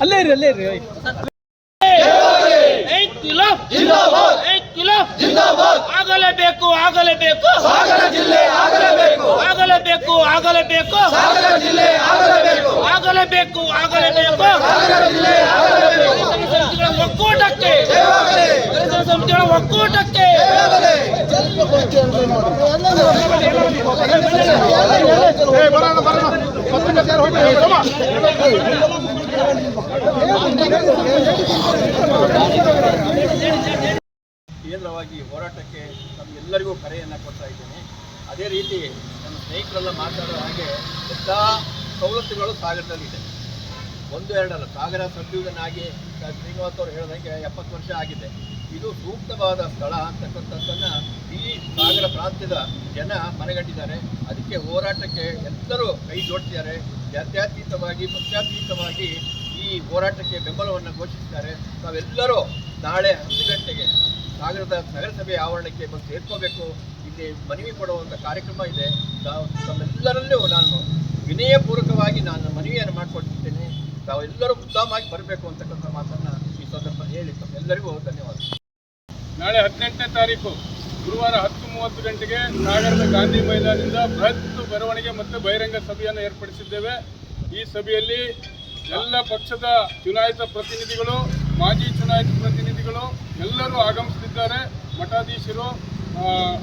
ಅಲ್ಲೇ ಇರಿ ಅಲ್ಲೇ ಇರಿ ಆಗಲೇಬೇಕು ಆಗಲೇಬೇಕು ಆಗಲೇಬೇಕು ಆಗಲೇಬೇಕು ಆಗಲೇಬೇಕು ಆಗಲೇಬೇಕು ಒಕ್ಕೂಟಕ್ಕೆ ಒಕ್ಕೂಟಕ್ಕೆ ಕೇಂದ್ರವಾಗಿ ಹೋರಾಟಕ್ಕೆ ನಮಗೆಲ್ಲರಿಗೂ ಕರೆಯನ್ನು ಕೊಡ್ತಾ ಇದ್ದೀನಿ. ಅದೇ ರೀತಿ ನನ್ನ ಸ್ನೇಹಿತರೆಲ್ಲ ಮಾತಾಡೋ ಹಾಗೆ ಎಲ್ಲ ಸವಲತ್ತುಗಳು ಸಾಗರದಲ್ಲಿದೆ. ಒಂದು, ಎರಡಲ್ಲ, ಸಾಗರ ಆಗಿ ಶ್ರೀನಿವಾಸ್ ಅವರು ಹೇಳಿದಂಗೆ ಎಪ್ಪತ್ತು ವರ್ಷ ಆಗಿದೆ. ಇದು ಸೂಕ್ತವಾದ ಸ್ಥಳ ಅಂತಕ್ಕಂಥದ್ದನ್ನು ಈ ಸಾಗರ ಪ್ರಾಂತ್ಯದ ಜನ ಮನೆಗಟ್ಟಿದ್ದಾರೆ. ಅದಕ್ಕೆ ಹೋರಾಟಕ್ಕೆ ಎಲ್ಲರೂ ಕೈ ಜೋಡಿಸಿದ್ದಾರೆ. ಜಾತ್ಯತೀತವಾಗಿ, ಪಕ್ಷಾತೀತವಾಗಿ ಈ ಹೋರಾಟಕ್ಕೆ ಬೆಂಬಲವನ್ನು ಘೋಷಿಸಿದ್ದಾರೆ. ನಾವೆಲ್ಲರೂ ನಾಳೆ ಹತ್ತು ಗಂಟೆಗೆ ಸಾಗರದ ನಗರಸಭೆ ಆವರಣಕ್ಕೆ ಬಂದು ಸೇರ್ಕೋಬೇಕು. ಇಲ್ಲಿ ಮನವಿ ಕೊಡುವಂಥ ಕಾರ್ಯಕ್ರಮ ಇದೆ. ತಮ್ಮೆಲ್ಲರಲ್ಲೂ ನಾನು ವಿನಯಪೂರ್ವಕವಾಗಿ ನಾನು ಮನವಿಯನ್ನು ಮಾಡಿಕೊಟ್ಟಿದ್ದೇನೆ ತಾವೆಲ್ಲರೂ ಉತ್ತಮವಾಗಿ ಬರಬೇಕು ಅಂತಕ್ಕಂಥ ಮಾತನ್ನು ಈ ಸಂದರ್ಭ ಹೇಳಿ ಎಲ್ಲರಿಗೂ ಧನ್ಯವಾದ. ನಾಳೆ ಹದಿನೆಂಟನೇ ತಾರೀಕು, ಗುರುವಾರ ಹತ್ತು ಮೂವತ್ತು ಗಂಟೆಗೆ ಸಾಗರದ ಗಾಂಧಿ ಮೈದಾನದಿಂದ ಬೃಹತ್ ಬರವಣಿಗೆ ಮತ್ತು ಬಹಿರಂಗ ಸಭೆಯನ್ನು ಏರ್ಪಡಿಸಿದ್ದೇವೆ. ಈ ಸಭೆಯಲ್ಲಿ ಎಲ್ಲ ಪಕ್ಷದ ಚುನಾಯಿತ ಪ್ರತಿನಿಧಿಗಳು, ಮಾಜಿ ಚುನಾಯಿತ ಪ್ರತಿನಿಧಿಗಳು ಎಲ್ಲರೂ ಆಗಮಿಸುತ್ತಿದ್ದಾರೆ ಮಠಾಧೀಶರು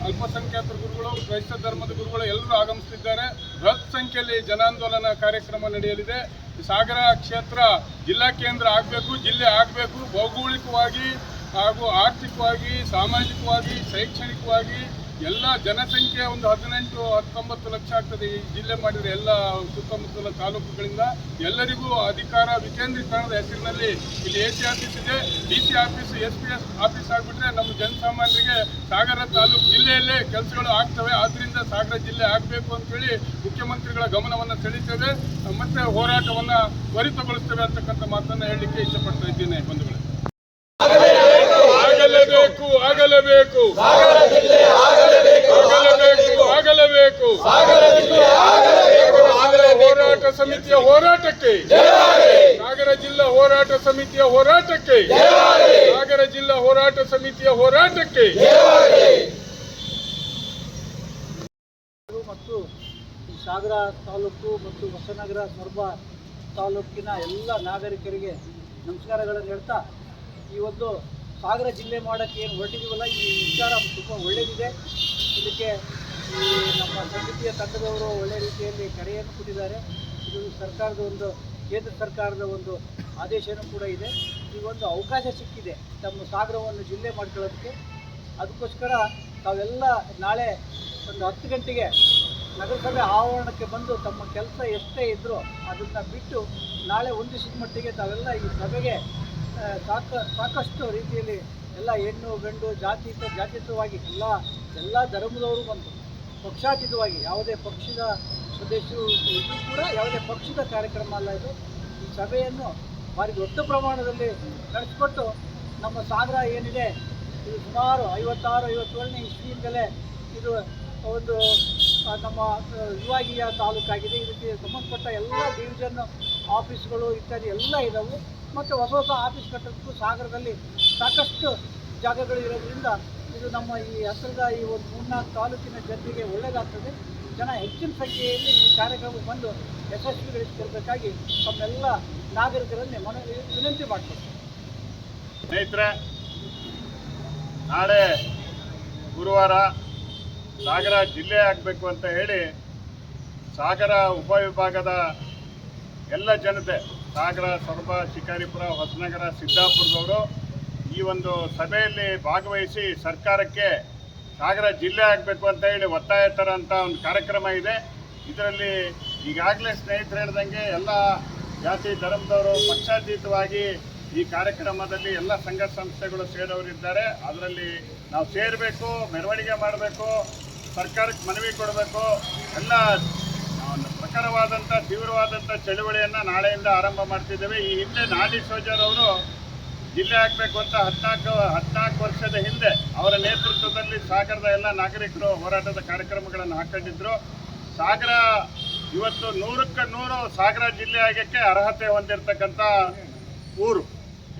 ಅಲ್ಪಸಂಖ್ಯಾತ ಗುರುಗಳು, ಕ್ರೈಸ್ತ ಧರ್ಮದ ಗುರುಗಳು ಎಲ್ಲರೂ ಆಗಮಿಸುತ್ತಿದ್ದಾರೆ ಬೃಹತ್ ಸಂಖ್ಯೆಯಲ್ಲಿ ಜನಾಂದೋಲನ ಕಾರ್ಯಕ್ರಮ ನಡೆಯಲಿದೆ. ಸಾಗರ ಕ್ಷೇತ್ರ ಜಿಲ್ಲಾ ಕೇಂದ್ರ ಆಗಬೇಕು ಜಿಲ್ಲೆ ಆಗಬೇಕು ಭೌಗೋಳಿಕವಾಗಿ ಹಾಗೂ ಆರ್ಥಿಕವಾಗಿ ಸಾಮಾಜಿಕವಾಗಿ ಶೈಕ್ಷಣಿಕವಾಗಿ ಎಲ್ಲ ಜನಸಂಖ್ಯೆ ಒಂದು ಹದಿನೆಂಟು ಹತ್ತೊಂಬತ್ತು ಲಕ್ಷ ಆಗ್ತದೆ ಈ ಜಿಲ್ಲೆ ಮಾಡಿದರೆ ಎಲ್ಲ ಸುತ್ತಮುತ್ತಲ ತಾಲೂಕುಗಳಿಂದ. ಎಲ್ಲರಿಗೂ ಅಧಿಕಾರ ವಿಕೇಂದ್ರೀಕರಣದ ಹೆಸರಿನಲ್ಲಿ ಇಲ್ಲಿ ಎ ಸಿ ಆಫೀಸ್ ಇದೆ. D C office S P S office ಆಗಿಬಿಟ್ರೆ ನಮ್ಮ ಜನಸಾಮಾನ್ಯರಿಗೆ ಸಾಗರ ತಾಲೂಕು ಜಿಲ್ಲೆಯಲ್ಲೇ ಕೆಲಸಗಳು ಆಗ್ತವೆ. ಆದ್ದರಿಂದ ಸಾಗರ ಜಿಲ್ಲೆ ಆಗಬೇಕು ಅಂತೇಳಿ ಮುಖ್ಯಮಂತ್ರಿಗಳ ಗಮನವನ್ನು ಸೆಳೀತೇವೆ. ಮತ್ತೆ ಹೋರಾಟವನ್ನು ತ್ವರಿತಗೊಳಿಸ್ತೇವೆ ಅಂತಕ್ಕಂಥ ಮಾತನ್ನು ಹೇಳಲಿಕ್ಕೆ ಇಷ್ಟಪಡ್ತಾ ಇದ್ದೇನೆ ಬಂಧುಗಳೇ. ಆಗಲೇಬೇಕು. ಆಗಲೇಬೇಕು. ಆಗಲೇಬೇಕು ಹೋರಾಟ ಸಮಿತಿಯ ಹೋರಾಟಕ್ಕೆ. ಸಾಗರ ಜಿಲ್ಲಾ ಹೋರಾಟ ಸಮಿತಿಯ ಹೋರಾಟಕ್ಕೆ. ಸಾಗರ ಜಿಲ್ಲಾ ಹೋರಾಟ ಸಮಿತಿಯ ಹೋರಾಟಕ್ಕೆ. ಮತ್ತು ಈ ಸಾಗರ ತಾಲೂಕು ಮತ್ತು ಹೊಸನಗರ ಸೊರಬ ತಾಲೂಕಿನ ಎಲ್ಲ ನಾಗರಿಕರಿಗೆ ನಮಸ್ಕಾರಗಳನ್ನು ಹೇಳ್ತಾ ಈ ಒಂದು ಸಾಗರ ಜಿಲ್ಲೆ ಮಾಡೋಕ್ಕೆ ಏನು ಹೊರಟಿದ್ದೀವಲ್ಲ ಈ ವಿಚಾರ ತುಂಬ ಒಳ್ಳೆಯದಿದೆ ಇದಕ್ಕೆ ಸಮಿತಿಯ ತಂಡದವರು ಒಳ್ಳೆಯ ರೀತಿಯಲ್ಲಿ ಕರೆಯನ್ನು ಕೊಟ್ಟಿದ್ದಾರೆ. ಇದು ಸರ್ಕಾರದ ಒಂದು, ಕೇಂದ್ರ ಸರ್ಕಾರದ ಒಂದು ಆದೇಶನೂ ಕೂಡ ಇದೆ. ಈ ಒಂದು ಅವಕಾಶ ಸಿಕ್ಕಿದೆ. ತಮ್ಮ ಸಾಗರವನ್ನು ಜಿಲ್ಲೆ ಮಾಡ್ಕೊಳ್ಳೋದಕ್ಕೆ. ಅದಕ್ಕೋಸ್ಕರ ತಾವೆಲ್ಲ ನಾಳೆ ಒಂದು ಹತ್ತು ಗಂಟೆಗೆ ನಗರಸಭೆ ಆವರಣಕ್ಕೆ ಬಂದು ತಮ್ಮ ಕೆಲಸ ಎಷ್ಟೇ ಇದ್ದರೂ ಅದನ್ನು ಬಿಟ್ಟು ನಾಳೆ ಒಂದಿಷ್ಟು ಮಟ್ಟಿಗೆ ತಾವೆಲ್ಲ ಈ ಸಭೆಗೆ ಸಾಕ, ಸಾಕಷ್ಟು ರೀತಿಯಲ್ಲಿ ಎಲ್ಲ ಹೆಣ್ಣು, ಗಂಡು, ಜಾತಿ ಜಾತಿತ್ವವಾಗಿ ಎಲ್ಲ ಎಲ್ಲ ಧರ್ಮದವರು ಬಂದು ಪಕ್ಷಾತೀತವಾಗಿ ಯಾವುದೇ ಪಕ್ಷದ ಸದಸ್ಯರು ಇದು ಕೂಡ ಯಾವುದೇ ಪಕ್ಷದ ಕಾರ್ಯಕ್ರಮ ಅಲ್ಲ ಇದು. ಈ ಸಭೆಯನ್ನು ಭಾರಿ ದೊಡ್ಡ ಪ್ರಮಾಣದಲ್ಲಿ ನಡೆಸಿಕೊಟ್ಟು ನಮ್ಮ ಸಾಗರ ಏನಿದೆ, ಇದು ಸುಮಾರು ಐವತ್ತಾರು, ಐವತ್ತೇಳನೇ ಇಸ್ವಿಯಿಂದಲೇ ಇದು ಒಂದು ನಮ್ಮ ವಿಭಾಗೀಯ ತಾಲೂಕಾಗಿದೆ. ಇದಕ್ಕೆ ಸಂಬಂಧಪಟ್ಟ ಎಲ್ಲ ಡಿವಿಷನ್ ಆಫೀಸ್ಗಳು ಇತ್ಯಾದಿ ಎಲ್ಲ ಇದ್ದಾವೆ ಮತ್ತು ಹೊಸ ಹೊಸ ಆಫೀಸ್ ಕಟ್ಟೋದಕ್ಕೂ ಸಾಗರದಲ್ಲಿ ಸಾಕಷ್ಟು ಜಾಗಗಳು ಇರೋದ್ರಿಂದ ಇದು ನಮ್ಮ ಈ ಈ ಒಂದು ಮೂರ್ನಾಲ್ಕು ತಾಲೂಕಿನ ಜನರಿಗೆ ಒಳ್ಳೆಯದಾಗ್ತದೆ ಜನ ಹೆಚ್ಚಿನ ಸಂಖ್ಯೆಯಲ್ಲಿ ಈ ಕಾರ್ಯಕ್ರಮಕ್ಕೆ ಬಂದು ಯಶಸ್ವಿಗೊಳಿಸಿಕೊಳ್ಬೇಕಾಗಿ ತಮ್ಮೆಲ್ಲ ನಾಗರಿಕರಲ್ಲಿ ಮನವಿ ವಿನಂತಿ ಮಾಡ್ಕೊಳ್ತೀನಿ ಸ್ನೇಹಿತರೆ, ನಾಳೆ ಗುರುವಾರ ಸಾಗರ ಜಿಲ್ಲೆ ಆಗಬೇಕು ಅಂತ ಹೇಳಿ ಸಾಗರ ಉಪವಿಭಾಗದ ಎಲ್ಲ ಜನತೆ, ಸಾಗರ, ಸೊರಬ, ಶಿಕಾರಿಪುರ, ಹೊಸನಗರ, ಸಿದ್ದಾಪುರದವರು ಈ ಒಂದು ಸಭೆಯಲ್ಲಿ ಭಾಗವಹಿಸಿ ಸರ್ಕಾರಕ್ಕೆ ಸಾಗರ ಜಿಲ್ಲೆ ಆಗಬೇಕು ಅಂತ ಹೇಳಿ ಒತ್ತಾಯ ತರೋಂಥ ಒಂದು ಕಾರ್ಯಕ್ರಮ ಇದೆ. ಇದರಲ್ಲಿ ಈಗಾಗಲೇ ಸ್ನೇಹಿತರು ಹೇಳ್ದಂಗೆ ಎಲ್ಲ ಜಾತಿ, ಧರ್ಮದವರು ಪಕ್ಷಾತೀತವಾಗಿ ಈ ಕಾರ್ಯಕ್ರಮದಲ್ಲಿ ಎಲ್ಲ ಸಂಘ ಸಂಸ್ಥೆಗಳು ಸೇರೋರಿದ್ದಾರೆ ಅದರಲ್ಲಿ ನಾವು ಸೇರಬೇಕು, ಮೆರವಣಿಗೆ ಮಾಡಬೇಕು, ಸರ್ಕಾರಕ್ಕೆ ಮನವಿ ಕೊಡಬೇಕು. ಎಲ್ಲ ಪ್ರಖರವಾದಂಥ ತೀವ್ರವಾದಂಥ ಚಳುವಳಿಯನ್ನು ನಾಳೆಯಿಂದ ಆರಂಭ ಮಾಡ್ತಿದ್ದೇವೆ. ಈ ಹಿಂದೆ ನಾಡಿ ಜಿಲ್ಲೆ ಆಗಬೇಕು ಅಂತ ಹದಿನಾಲ್ಕು ಹದಿನಾಲ್ಕು ವರ್ಷದ ಹಿಂದೆ ಅವರ ನೇತೃತ್ವದಲ್ಲಿ ಸಾಗರದ ಎಲ್ಲ ನಾಗರಿಕರು ಹೋರಾಟದ ಕಾರ್ಯಕ್ರಮಗಳನ್ನು ಹಾಕೊಂಡಿದ್ರು. ಸಾಗರ ಇವತ್ತು ನೂರಕ್ಕೆ ನೂರು ಸಾಗರ ಜಿಲ್ಲೆ ಆಗಕ್ಕೆ ಅರ್ಹತೆ ಹೊಂದಿರತಕ್ಕಂಥ ಊರು.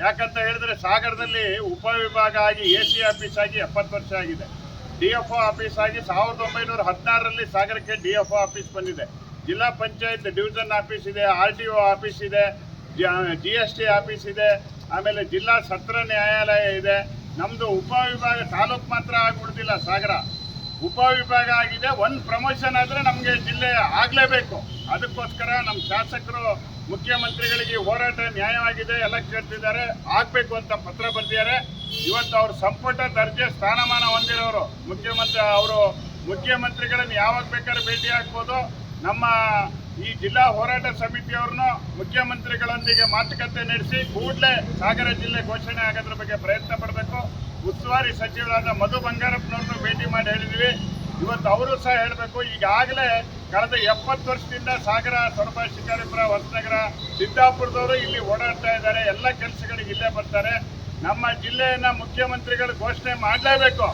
ಯಾಕಂತ ಹೇಳಿದ್ರೆ ಸಾಗರದಲ್ಲಿ ಉಪವಿಭಾಗ ಆಗಿ ಎ ಸಿ ಆಫೀಸ್ ಆಗಿ ಎಪ್ಪತ್ತು ವರ್ಷ ಆಗಿದೆ. ಡಿ ಎಫ್ ಒ ಆಫೀಸ್ ಆಗಿ ಸಾವಿರದ ಒಂಬೈನೂರ ಹದಿನಾರರಲ್ಲಿ ಸಾಗರಕ್ಕೆ ಡಿ ಎಫ್ ಒ ಆಫೀಸ್ ಬಂದಿದೆ. ಜಿಲ್ಲಾ ಪಂಚಾಯತ್ ಡಿವಿಷನ್ ಆಫೀಸ್ ಇದೆ, ಆರ್ ಟಿ ಒ ಆಫೀಸ್ ಇದೆ ಜಿ ಎಸ್ ಟಿ ಆಫೀಸ್ ಇದೆ ಆಮೇಲೆ ಜಿಲ್ಲಾ ಸತ್ರ ನ್ಯಾಯಾಲಯ ಇದೆ. ನಮ್ಮದು ಉಪವಿಭಾಗ ತಾಲೂಕು ಮಾತ್ರ ಆಗ್ಬಿಡ್ತಿಲ್ಲ ಸಾಗರ. ಉಪವಿಭಾಗ ಆಗಿದೆ. ಒಂದು ಪ್ರಮೋಷನ್ ಆದರೆ ನಮಗೆ ಜಿಲ್ಲೆ ಆಗಲೇಬೇಕು. ಅದಕ್ಕೋಸ್ಕರ ನಮ್ಮ ಶಾಸಕರು, ಮುಖ್ಯಮಂತ್ರಿಗಳಿಗೆ ಹೋರಾಟ ನ್ಯಾಯವಾಗಿದೆ. ಎಲ್ಲ ಕೇಳ್ತಿದ್ದಾರೆ. ಆಗಬೇಕು ಅಂತ ಪತ್ರ ಬರೆದಿದ್ದಾರೆ. ಇವತ್ತು ಅವ್ರ ಸಂಪುಟ ದರ್ಜೆ ಸ್ಥಾನಮಾನ ಹೊಂದಿರೋರು. ಮುಖ್ಯಮಂತ್ರಿ ಅವರು ಮುಖ್ಯಮಂತ್ರಿಗಳನ್ನು ಯಾವಾಗ ಬೇಕಾದ್ರೆ ಭೇಟಿ ಆಗ್ಬೋದು. ನಮ್ಮ ಈ ಜಿಲ್ಲಾ ಹೋರಾಟ ಸಮಿತಿಯವ್ರನ್ನ ಮುಖ್ಯಮಂತ್ರಿಗಳೊಂದಿಗೆ ಮಾತುಕತೆ ನಡೆಸಿ ಕೂಡಲೇ ಸಾಗರ ಜಿಲ್ಲೆ ಘೋಷಣೆ ಆಗೋದ್ರ ಬಗ್ಗೆ ಪ್ರಯತ್ನ ಪಡಬೇಕು. ಉಸ್ತುವಾರಿ ಸಚಿವರಾದ ಮಧು ಬಂಗಾರಪ್ಪನವ್ರನ್ನು ಭೇಟಿ ಮಾಡಿ ಹೇಳಿದ್ವಿ. ಇವತ್ತು ಅವರು ಸಹ ಹೇಳಬೇಕು, ಈಗಾಗಲೇ ಕಳೆದ ಎಪ್ಪತ್ತು ವರ್ಷದಿಂದ ಸಾಗರ, ಸೊರಬ, ಶಿಕಾರಿಪುರ, ಹೊಸನಗರ, ಸಿದ್ದಾಪುರದವರು ಇಲ್ಲಿ ಓಡಾಡ್ತಾ ಇದ್ದಾರೆ. ಎಲ್ಲ ಕೆಲಸಗಳಿಗೆ ಇಲ್ಲೇ ಬರ್ತಾರೆ. ನಮ್ಮ ಜಿಲ್ಲೆಯನ್ನು ಮುಖ್ಯಮಂತ್ರಿಗಳು ಘೋಷಣೆ ಮಾಡಲೇಬೇಕು.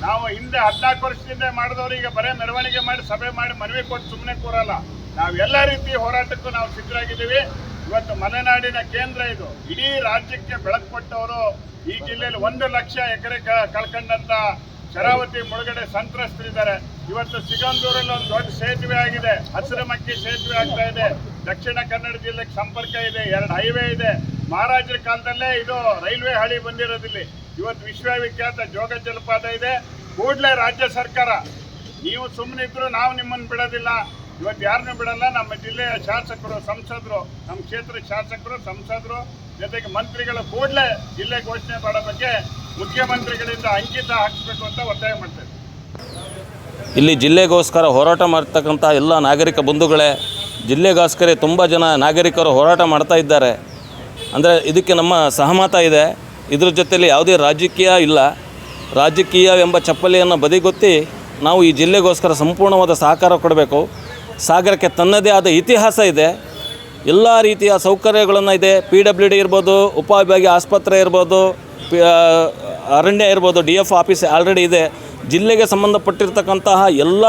ನಾವು ಹಿಂದೆ ಹದಿನಾಲ್ಕು ವರ್ಷದಿಂದ ಮಾಡಿದವರು ಈಗ ಬರೇ ಮೆರವಣಿಗೆ ಮಾಡಿ, ಸಭೆ ಮಾಡಿ ಮನವಿ ಕೊಟ್ಟು ಸುಮ್ಮನೆ ಕೂರಲ್ಲ. ನಾವು ಎಲ್ಲ ರೀತಿ ಹೋರಾಟಕ್ಕೂ ನಾವು ಸಿದ್ಧರಾಗಿದ್ದೀವಿ. ಇವತ್ತು ಮಲೆನಾಡಿನ ಕೇಂದ್ರ ಇದು. ಇಡೀ ರಾಜ್ಯಕ್ಕೆ ಬೆಳಕು ಕೊಟ್ಟವರು ಈ ಜಿಲ್ಲೆಯಲ್ಲಿ ಒಂದು ಲಕ್ಷ ಎಕರೆ ಕಳ್ಕೊಂಡಂತ ಶರಾವತಿ ಮುಳುಗಡೆ ಸಂತ್ರಸ್ತರಿದ್ದಾರೆ ಇವತ್ತು ಸಿಗಂದೂರಲ್ಲಿ ಒಂದು ದೊಡ್ಡ ಸೇತುವೆ ಆಗಿದೆ. ಹಸಿರು ಮಕ್ಕಿ ಸೇತುವೆ ಆಗ್ತಾ ಇದೆ. ದಕ್ಷಿಣ ಕನ್ನಡ ಜಿಲ್ಲೆಗೆ ಸಂಪರ್ಕ ಇದೆ. ಎರಡು ಹೈವೇ ಇದೆ. ಮಹಾರಾಜರ ಕಾಲದಲ್ಲೇ ಇದು ರೈಲ್ವೆ ಹಳಿ ಬಂದಿರೋದಿಲ್ಲಿ. ಇವತ್ತು ವಿಶ್ವವಿಖ್ಯಾತ ಜೋಗ ಜಲಪಾತ ಇದೆ. ಕೂಡಲೇ ರಾಜ್ಯ ಸರ್ಕಾರ. ನೀವು ಸುಮ್ಮನಿದ್ರು ನಾವು ನಿಮ್ಮನ್ನು ಬಿಡೋದಿಲ್ಲ. ಇವತ್ತು ಯಾರನ್ನೂ ಬಿಡಲ್ಲ, ನಮ್ಮ ಜಿಲ್ಲೆಯ ಶಾಸಕರು, ಸಂಸದರು, ನಮ್ಮ ಕ್ಷೇತ್ರದ ಶಾಸಕರು, ಸಂಸದರು, ಜೊತೆಗೆ ಮಂತ್ರಿಗಳ ಕೂಡಲೇ ಜಿಲ್ಲೆ ಘೋಷಣೆ ಮಾಡೋ ಬಗ್ಗೆ ಮುಖ್ಯಮಂತ್ರಿಗಳಿಂದ ಅಂಕಿತ ಹಾಕಿಸ್ಬೇಕು ಅಂತ ಒತ್ತಾಯ ಮಾಡ್ತೇವೆ ಇಲ್ಲಿ ಜಿಲ್ಲೆಗೋಸ್ಕರ ಹೋರಾಟ ಮಾಡ್ತಕ್ಕಂಥ ಎಲ್ಲ ನಾಗರಿಕ ಬಂಧುಗಳೇ, ಜಿಲ್ಲೆಗೋಸ್ಕರ ತುಂಬ ಜನ ನಾಗರಿಕರು ಹೋರಾಟ ಮಾಡ್ತಾ ಇದ್ದಾರೆ. ಅಂದರೆ ಇದಕ್ಕೆ ನಮ್ಮ ಸಹಮತ ಇದೆ. ಇದ್ರ ಜೊತೆಯಲ್ಲಿ ಯಾವುದೇ ರಾಜಕೀಯ ಇಲ್ಲ. ರಾಜಕೀಯ ಎಂಬ ಚಪ್ಪಲಿಯನ್ನು ಬದಿಗೊತ್ತಿ ನಾವು ಈ ಜಿಲ್ಲೆಗೋಸ್ಕರ ಸಂಪೂರ್ಣವಾದ ಸಹಕಾರ ಕೊಡಬೇಕು. ಸಾಗರಕ್ಕೆ ತನ್ನದೇ ಆದ ಇತಿಹಾಸ ಇದೆ. ಎಲ್ಲ ರೀತಿಯ ಸೌಕರ್ಯಗಳನ್ನು ಇದೆ. ಪಿ ಡಬ್ಲ್ಯೂ ಡಿ ಇರ್ಬೋದು ಉಪವಿಭಾಗೀಯ ಆಸ್ಪತ್ರೆ ಇರ್ಬೋದು ಅರಣ್ಯ ಇರ್ಬೋದು ಡಿ ಎಫ್ ಆಫೀಸ್ ಆಲ್ರೆಡಿ ಇದೆ. ಜಿಲ್ಲೆಗೆ ಸಂಬಂಧಪಟ್ಟಿರ್ತಕ್ಕಂತಹ ಎಲ್ಲ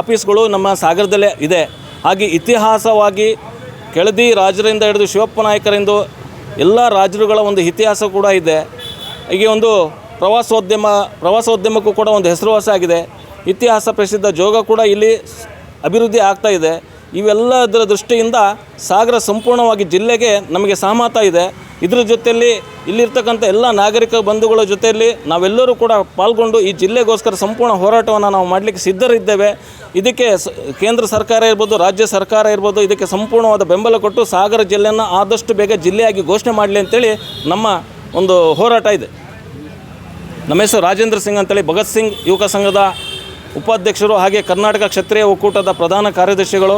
ಆಫೀಸ್ಗಳು ನಮ್ಮ ಸಾಗರದಲ್ಲೇ ಇದೆ. ಹಾಗೆ ಇತಿಹಾಸವಾಗಿ ಕೆಳದಿ ರಾಜರಿಂದ ಹಿಡಿದು ಶಿವಪ್ಪ ನಾಯಕರಿಂದ ಎಲ್ಲ ರಾಜರುಗಳ ಒಂದು ಇತಿಹಾಸ ಕೂಡ ಇದೆ. ಹೀಗೆ ಒಂದು ಪ್ರವಾಸೋದ್ಯಮ, ಪ್ರವಾಸೋದ್ಯಮಕ್ಕೂ ಕೂಡ ಒಂದು ಹೆಸರುವಾಸಾಗಿದೆ ಇತಿಹಾಸ ಪ್ರಸಿದ್ಧ ಜೋಗ ಕೂಡ ಇಲ್ಲಿ ಅಭಿವೃದ್ಧಿ ಆಗ್ತಾ ಇದೆ. ಇವೆಲ್ಲದರ ದೃಷ್ಟಿಯಿಂದ ಸಾಗರ ಸಂಪೂರ್ಣವಾಗಿ ಜಿಲ್ಲೆಗೆ ನಮಗೆ ಸಹಮತ ಇದೆ. ಇದರ ಜೊತೆಯಲ್ಲಿ ಇಲ್ಲಿರ್ತಕ್ಕಂಥ ಎಲ್ಲ ನಾಗರಿಕ ಬಂಧುಗಳ ಜೊತೆಯಲ್ಲಿ ನಾವೆಲ್ಲರೂ ಕೂಡ ಪಾಲ್ಗೊಂಡು ಈ ಜಿಲ್ಲೆಗೋಸ್ಕರ ಸಂಪೂರ್ಣ ಹೋರಾಟವನ್ನು ನಾವು ಮಾಡಲಿಕ್ಕೆ ಸಿದ್ಧರಿದ್ದೇವೆ. ಇದಕ್ಕೆ ಕೇಂದ್ರ ಸರ್ಕಾರ ಇರ್ಬೋದು, ರಾಜ್ಯ ಸರ್ಕಾರ ಇರ್ಬೋದು, ಇದಕ್ಕೆ ಸಂಪೂರ್ಣವಾದ ಬೆಂಬಲ ಕೊಟ್ಟು ಸಾಗರ ಜಿಲ್ಲೆಯನ್ನು ಆದಷ್ಟು ಬೇಗ ಜಿಲ್ಲೆಯಾಗಿ ಘೋಷಣೆ ಮಾಡಲಿ ಅಂತೇಳಿ ನಮ್ಮ ಒಂದು ಹೋರಾಟ ಇದೆ. ನಮ್ಮ ಹೆಸರು ರಾಜೇಂದ್ರ ಸಿಂಗ್ ಅಂತೇಳಿ ಭಗತ್ ಸಿಂಗ್ ಯುವಕ ಸಂಘದ ಉಪಾಧ್ಯಕ್ಷರು ಹಾಗೆ ಕರ್ನಾಟಕ ಕ್ಷತ್ರಿಯ ಒಕ್ಕೂಟದ ಪ್ರಧಾನ ಕಾರ್ಯದರ್ಶಿಗಳು